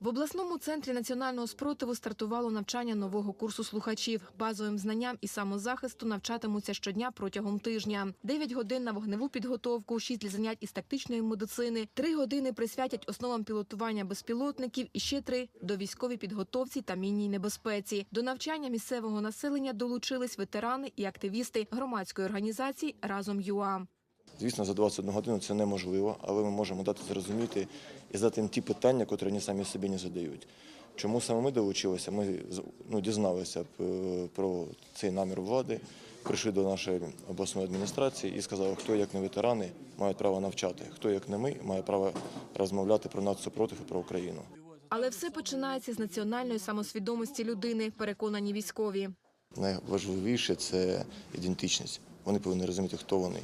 В обласному центрі національного спротиву стартувало навчання нового курсу слухачів. Базовим знанням і самозахисту навчатимуться щодня протягом тижня. 9 годин на вогневу підготовку, 6 для занять із тактичної медицини, 3 години присвятять основам пілотування безпілотників і ще 3 – до військовій підготовці та мінній небезпеці. До навчання місцевого населення долучились ветерани і активісти громадської організації «Разом ЮА». Звісно, за 21 годину це неможливо, але ми можемо дати зрозуміти і задати їм ті питання, які вони самі собі не задають. Чому саме ми долучилися? Ми ну, дізналися е, про цей намір влади, прийшли до нашої обласної адміністрації і сказали, хто як не ветерани має право навчати, хто як не ми має право розмовляти про нацсупротив і про Україну. Але все починається з національної самосвідомості людини, переконані військові. Найважливіше це ідентичність. Вони повинні розуміти, хто вони.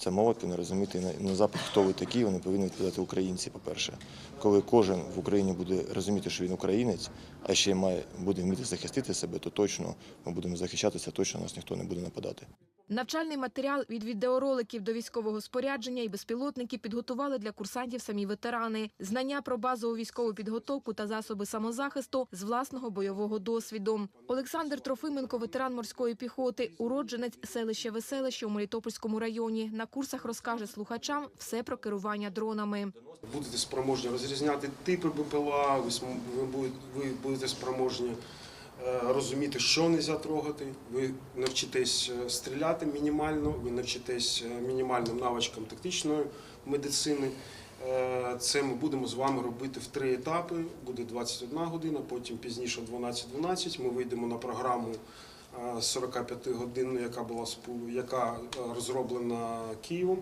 Це молодь не розуміти на- запит, хто ви такі, вони повинні відповідати українці, по-перше. Коли кожен в Україні буде розуміти, що він українець, а ще має буде вміти захистити себе, то точно ми будемо захищатися, точно нас ніхто не буде нападати. Навчальний матеріал від відеороликів до військового спорядження і безпілотники підготували для курсантів самі ветерани. Знання про базову військову підготовку та засоби самозахисту з власного бойового досвіду. Олександр Трофименко, ветеран морської піхоти, уродженець селища Веселище у Мелітопольському районі. На курсах розкаже слухачам все про керування дронами. будете спроможні розрізняти типи БПЛА, ви, будете, спроможні розуміти, що не можна трогати, ви навчитесь е, стріляти мінімально, ви навчитесь е, мінімальним навичкам тактичної медицини. Е, Це ми будемо з вами робити в три етапи. Буде 21 година, потім пізніше 12-12. Ми вийдемо на програму е, 45 годин, яка була яка е, розроблена Києвом.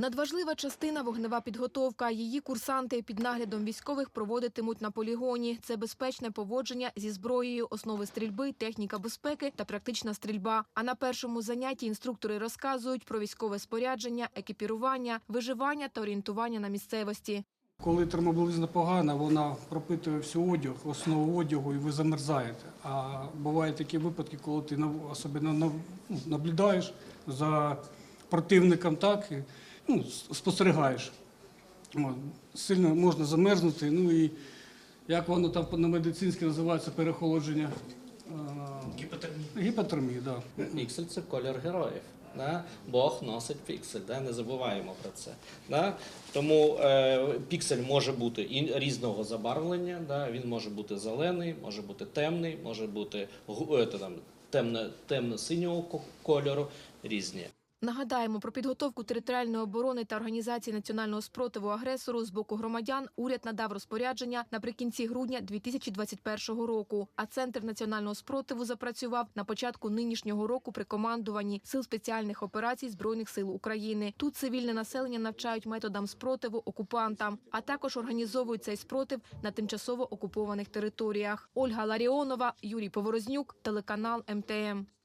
Надважлива частина вогнева підготовка. Її курсанти під наглядом військових проводитимуть на полігоні. Це безпечне поводження зі зброєю, основи стрільби, техніка безпеки та практична стрільба. А на першому занятті інструктори розказують про військове спорядження, екіпірування, виживання та орієнтування на місцевості. Коли термобілизна погана, вона пропитує всю одяг, основу одягу, і ви замерзаєте. А бувають такі випадки, коли ти особливо ну, наблюдаєш за противником, так ну, спостерігаєш. От, Сильно можна замерзнути. Ну і як воно там на медицинське називається перехолодження? Гіпотермія. Гіпотермія, так. Да. Піксель це колір героїв. Да? Бог носить піксель, да? не забуваємо про це. Да? Тому е, піксель може бути і різного забарвлення, да? він може бути зелений, може бути темний, може бути е, темно, темно-синього ко- кольору, різні. Нагадаємо, про підготовку територіальної оборони та організації національного спротиву агресору з боку громадян уряд надав розпорядження наприкінці грудня 2021 року. А центр національного спротиву запрацював на початку нинішнього року при командуванні сил спеціальних операцій збройних сил України. Тут цивільне населення навчають методам спротиву окупантам, а також організовують цей спротив на тимчасово окупованих територіях. Ольга Ларіонова, Юрій Поворознюк, телеканал МТМ.